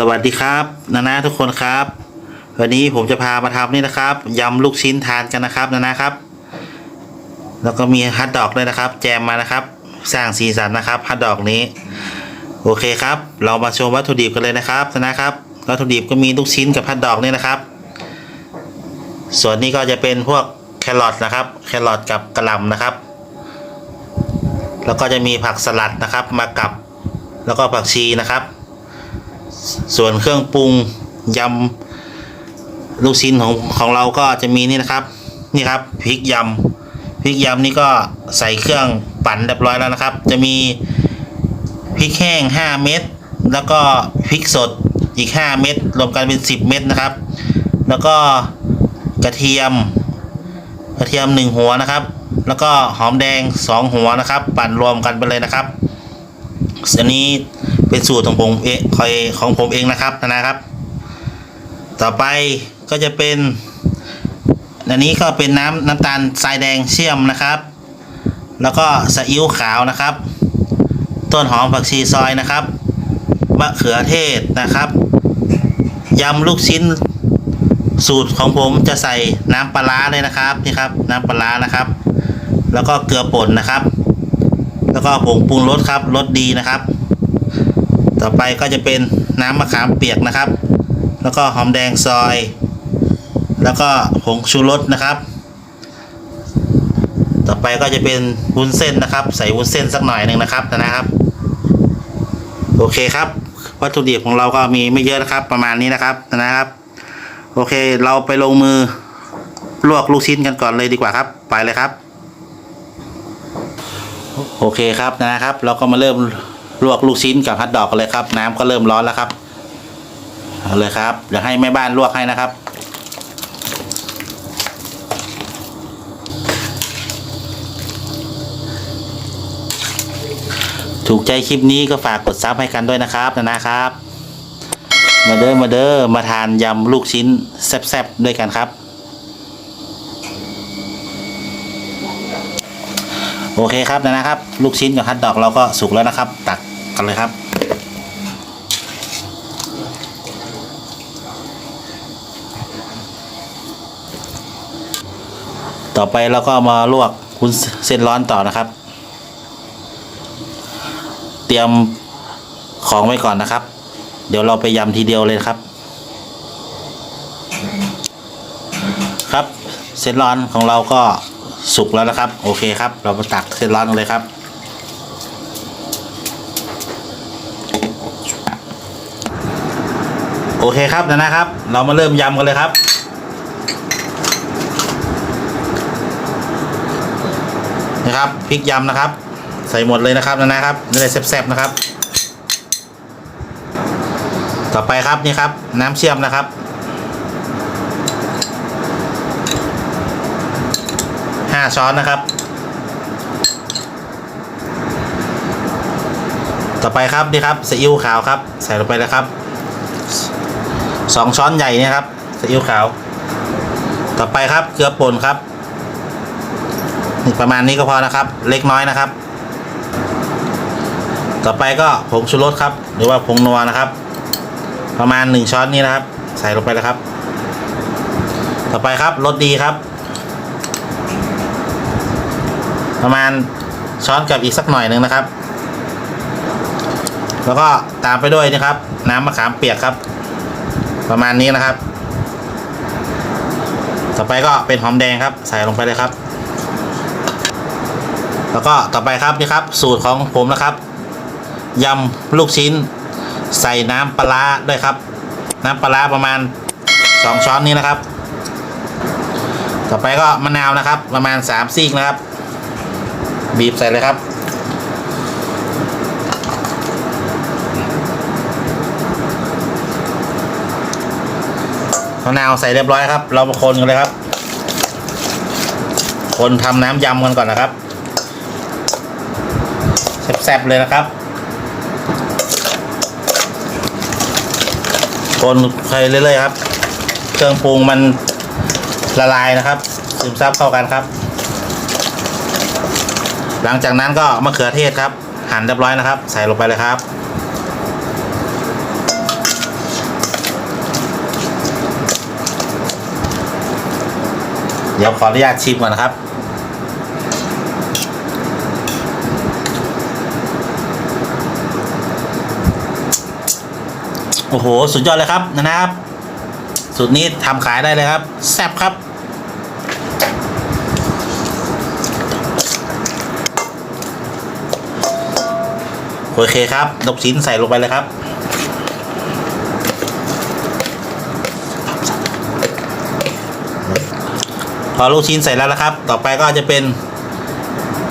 สวัสดีครับนานาทุกคนครับ วันนี้ผมจะพามาทำนี่นะครับยำลูกชิ้นทานกันนะครับนานาครับ แล้วก็มีฮัทดอกด้วยนะครับ แจมมานะครับ สร้างสีสันนะครับฮัทดอกนี้ โอเคครับ เรามาชมวัตถุดิบกันเลยนะครับนานาครับวัตถุดิบก็มีลูกชิ้นกับฮัทดอกนี่นะครับ ส่วนนี้ก็จะเป็นพวกแครอทนะครับ แครอทกับกระหล่ำนะครับ แล้วก็จะมีผักสลัดนะครับมากับ แล้วก็ผักชีนะครับ ส่วนเครื่องปรุงยำลูกชิ้นของของเราก็จะมีนี่นะครับ นี่ครับพริกยำพริกยำนี่ก็ใส่เครื่องปั่นเรียบร้อยแล้วนะครับ จะมีพริกแห้ง 5 เม็ดแล้วก็พริกสดอีก 5 เม็ดรวมกันเป็น 10 เม็ดนะครับ แล้วก็กระเทียมกระเทียม 1 หัวนะครับ แล้วก็หอมแดง 2 หัวนะครับ ปั่นรวมกันไปเลยนะครับ อันนี้เป็นสูตรของผมเองคอยของผมเองนะครับนะครับ ต่อไปก็จะเป็น อันนี้ก็เป็นน้ำน้ำตาลทรายแดงเชื่อมนะครับ แล้วก็ซีอิ๊วขาวนะครับ ต้นหอมผักชีซอยนะครับมะเขือเทศนะครับยำลูกชิ้นสูตรของผมจะใส่น้ำปลาร้าเลยนะครับนี่ครับ น้ำปลาร้านะครับ แล้วก็เกลือป่นนะครับ แล้วก็ผงปรุงรสครับรสดีนะครับ ต่อไปก็จะเป็นน้ำมะขามเปียกนะครับ แล้วก็หอมแดงซอย แล้วก็ผงชูรสนะครับ ต่อไปก็จะเป็นวุ้นเส้นนะครับ ใส่วุ้นเส้นสักหน่อยหนึ่งนะครับนะครับ โอเคครับ วัตถุดิบของเราก็มีไม่เยอะนะครับ ประมาณนี้นะครับนะครับ โอเคเราไปลงมือลวกลูกชิ้นกันก่อนเลยดีกว่าครับ ไปเลยครับ โอเคครับนะครับ เราก็มาเริ่มลวกลูกชิ้นกับฮัทดอกกันเลยครับ น้ำก็เริ่มร้อนแล้วครับเอาเลยครับเดี๋ยวให้แม่บ้านลวกให้นะครับ ถูกใจคลิปนี้ก็ฝากกดซับให้กันด้วยนะครับนะนะครับ มาเด้อมาเด้อมาทานยำลูกชิ้นแซ่บๆด้วยกันครับ โอเคครับนะครับ ลูกชิ้นกับฮัทดอกเราก็สุกแล้วนะครับ ตักกันเลยครับ ต่อไปเราก็มาลวกคุณเส้นร้อนต่อนะครับ เตรียมของไว้ก่อนนะครับ เดี๋ยวเราไปยำทีเดียวเลยครับ ครับเส้นร้อนของเราก็ สุกแล้วนะครับ โอเคครับ เรามาตักเส้นร้อนกันเลยครับ โอเคครับนะนะครับ เรามาเริ่มยำกันเลยครับนะครับพริกยำนะครับ ใส่หมดเลยนะครับนะนะครับนี่เลยแซ่บๆนะครับ ต่อไปครับนี่ครับ น้ำเชื่อมนะครับ ช้อนนะครับ ต่อไปครับนี่ครับซีอิ๊วขาวครับ ใส่ลงไปเลยครับสองช้อนใหญ่นี่ครับซีอิ๊วขาว ต่อไปครับเกลือป่นครับประมาณนี้ก็พอนะครับ เล็กน้อยนะครับ ต่อไปก็ผงชูรสครับ หรือว่าผงนัวนะครับ ประมาณหนึ่งช้อนนี้นะครับ ใส่ลงไปแล้วครับ ต่อไปครับรสดีครับ ประมาณช้อนกับอีกสักหน่อยหนึ่งนะครับ แล้วก็ตามไปด้วยนะครับ น้ำมะขามเปียกครับ ประมาณนี้นะครับ ต่อไปก็เป็นหอมแดงครับ ใส่ลงไปเลยครับ แล้วก็ต่อไปครับนี่ครับ สูตรของผมนะครับยำลูกชิ้น ใส่น้ำปลาด้วยครับ น้ำปลาร้าประมาณสองช้อนนี้นะครับ ต่อไปก็มะนาวนะครับ ประมาณสามซีกนะครับ บีบใส่เลยครับมะนาวใส่เรียบร้อยครับ เรามาคนกันเลยครับ คนทำน้ำยำกันก่อนนะครับแซ่บๆเลยนะครับ คนไปเรื่อยๆครับ เครื่องปรุงมันละลายนะครับ ซึมซับเข้ากันครับ หลังจากนั้นก็มะเขือเทศครับ หั่นเรียบร้อยนะครับ ใส่ลงไปเลยครับ เดี๋ยวขออนุญาตชิมก่อนนะครับโอ้โห สุดยอดเลยครับนะครับ สุดนี้ทำขายได้เลยครับ แซ่บครับ โอเคครับลูกชิ้นใส่ลงไปเลยครับ พอลูกชิ้นใส่แล้วนะครับ ต่อไปก็จะเป็น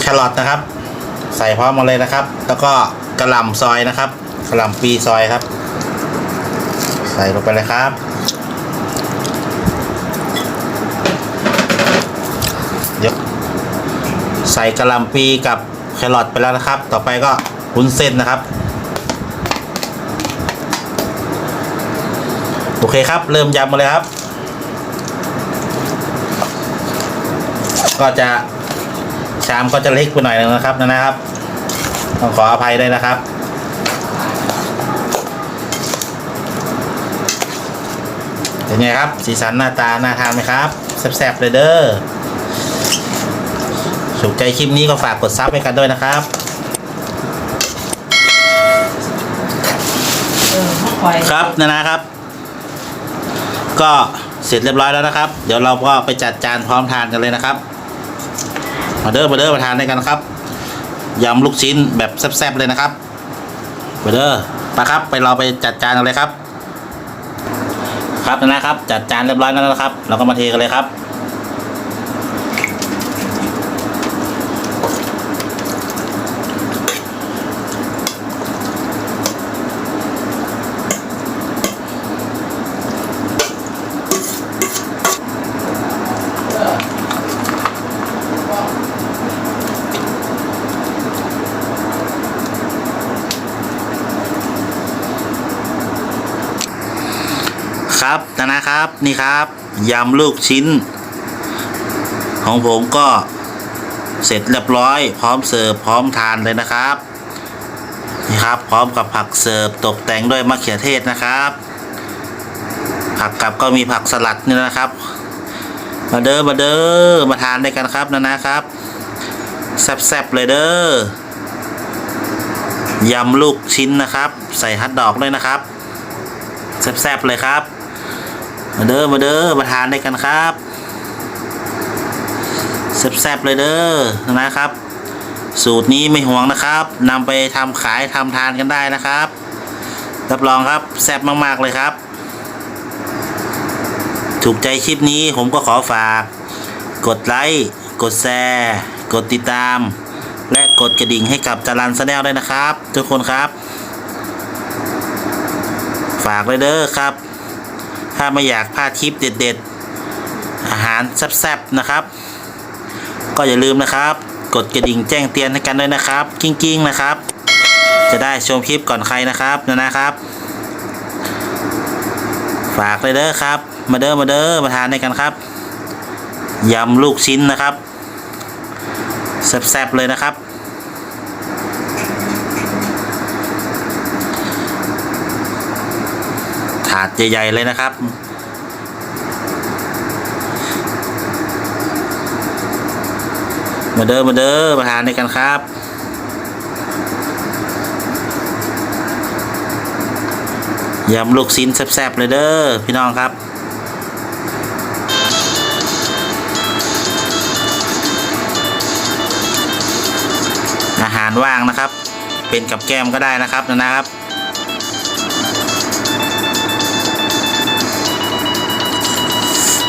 แครอทนะครับ ใส่พร้อมมาเลยนะครับ แล้วก็กระหล่ำซอยนะครับกระหล่ำปีซอยครับ ใส่ลงไปเลยครับเดี๋ยวใส่กระหล่ำปีกับแครอทไปแล้วนะครับ ต่อไปก็ วุ้นเส้นนะครับ โอเคครับ เริ่มยำมาเลยครับ ก็จะชามก็จะเล็กไปหน่อยนึงนะครับนะนะครับ ต้องขออภัยด้วยนะครับเป็นไงครับ สีสันหน้าตา น่าทานไหมครับ แซ่บๆเลยเด้อถูกใจคลิปนี้ก็ฝากกดซับให้กันด้วยนะครับ เออมะควายครับนะนะครับ ก็เสร็จเรียบร้อยแล้วนะครับ เดี๋ยวเราก็ไปจัดจานพร้อมทานกันเลยนะครับ มาเด้อมาเด้อมาทานด้วยกันครับยำลูกชิ้นแบบแซ่บๆเลยนะครับมาเด้อไปครับ ไปเราไปจัดจานกันเลยครับ ครับนะครับ จัดจานเรียบร้อยแล้วนะครับ เราก็มาเทกันเลยครับ ครับนะนะครับ นี่ครับยำลูกชิ้น ของผมก็เสร็จเรียบร้อย พร้อมเสิร์ฟพร้อมทานเลยนะครับนี่ครับ พร้อมกับผักเสิร์ฟตกแต่งด้วยมะเขือเทศนะครับ ผักกับก็มีผักสลัดนี่นะครับ มาเด้อมาเด้อมาทานด้วยกันครับนะนะครับแซ่บๆเลยเด้อยำลูกชิ้นนะครับ ใส่ฮัทดอกด้วยนะครับแซ่บๆเลยครับ มาเด้อมาเด้อมาทานได้กันครับแซ่บๆเลยเด้อนะครับ สูตรนี้ไม่ห่วงนะครับนำไปทำขายทำทานกันได้นะครับรับรองครับแซ่บมากๆเลยครับ ถูกใจคลิปนี้ผมก็ขอฝาก กดไลค์กดแชร์กดติดตาม และกดกระดิ่งให้กับจารันแนลด้วยนะครับ ทุกคนครับ ฝากเลยเด้อครับ ถ้าไม่อยากพลาดคลิปเด็ด ๆ อาหารแซ่บๆนะครับ ก็อย่าลืมนะครับ กดกระดิ่งแจ้งเตือนให้กันด้วยนะครับ กิ้งๆนะครับ จะได้ชมคลิปก่อนใครนะครับนะนะครับ ฝากเลยเด้อครับ มาเด้อมาเด้อมาทานด้วยกันครับยำลูกชิ้นนะครับแซ่บๆเลยนะครับาดใหญ่ ๆ เลยนะครับ มาเด้อมาเด้อมาทานด้วยกันครับยำลูกชิ้นแซ่บๆเลยเด้อพี่น้องครับอาหารว่างนะครับ เป็นกับแก้มก็ได้นะครับนะครับ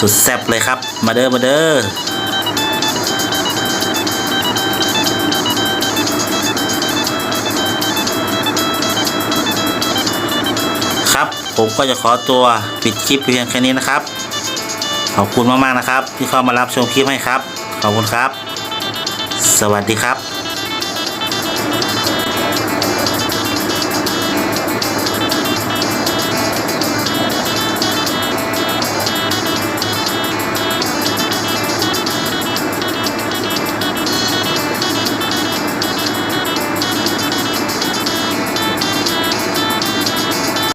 สุดแซ่บเลยครับ มาเด้อมาเด้อครับ ผมก็จะขอตัวปิดคลิปเพียงแค่นี้นะครับ ขอบคุณมากๆนะครับ ที่เข้ามารับชมคลิปให้ครับ ขอบคุณครับ สวัสดีครับ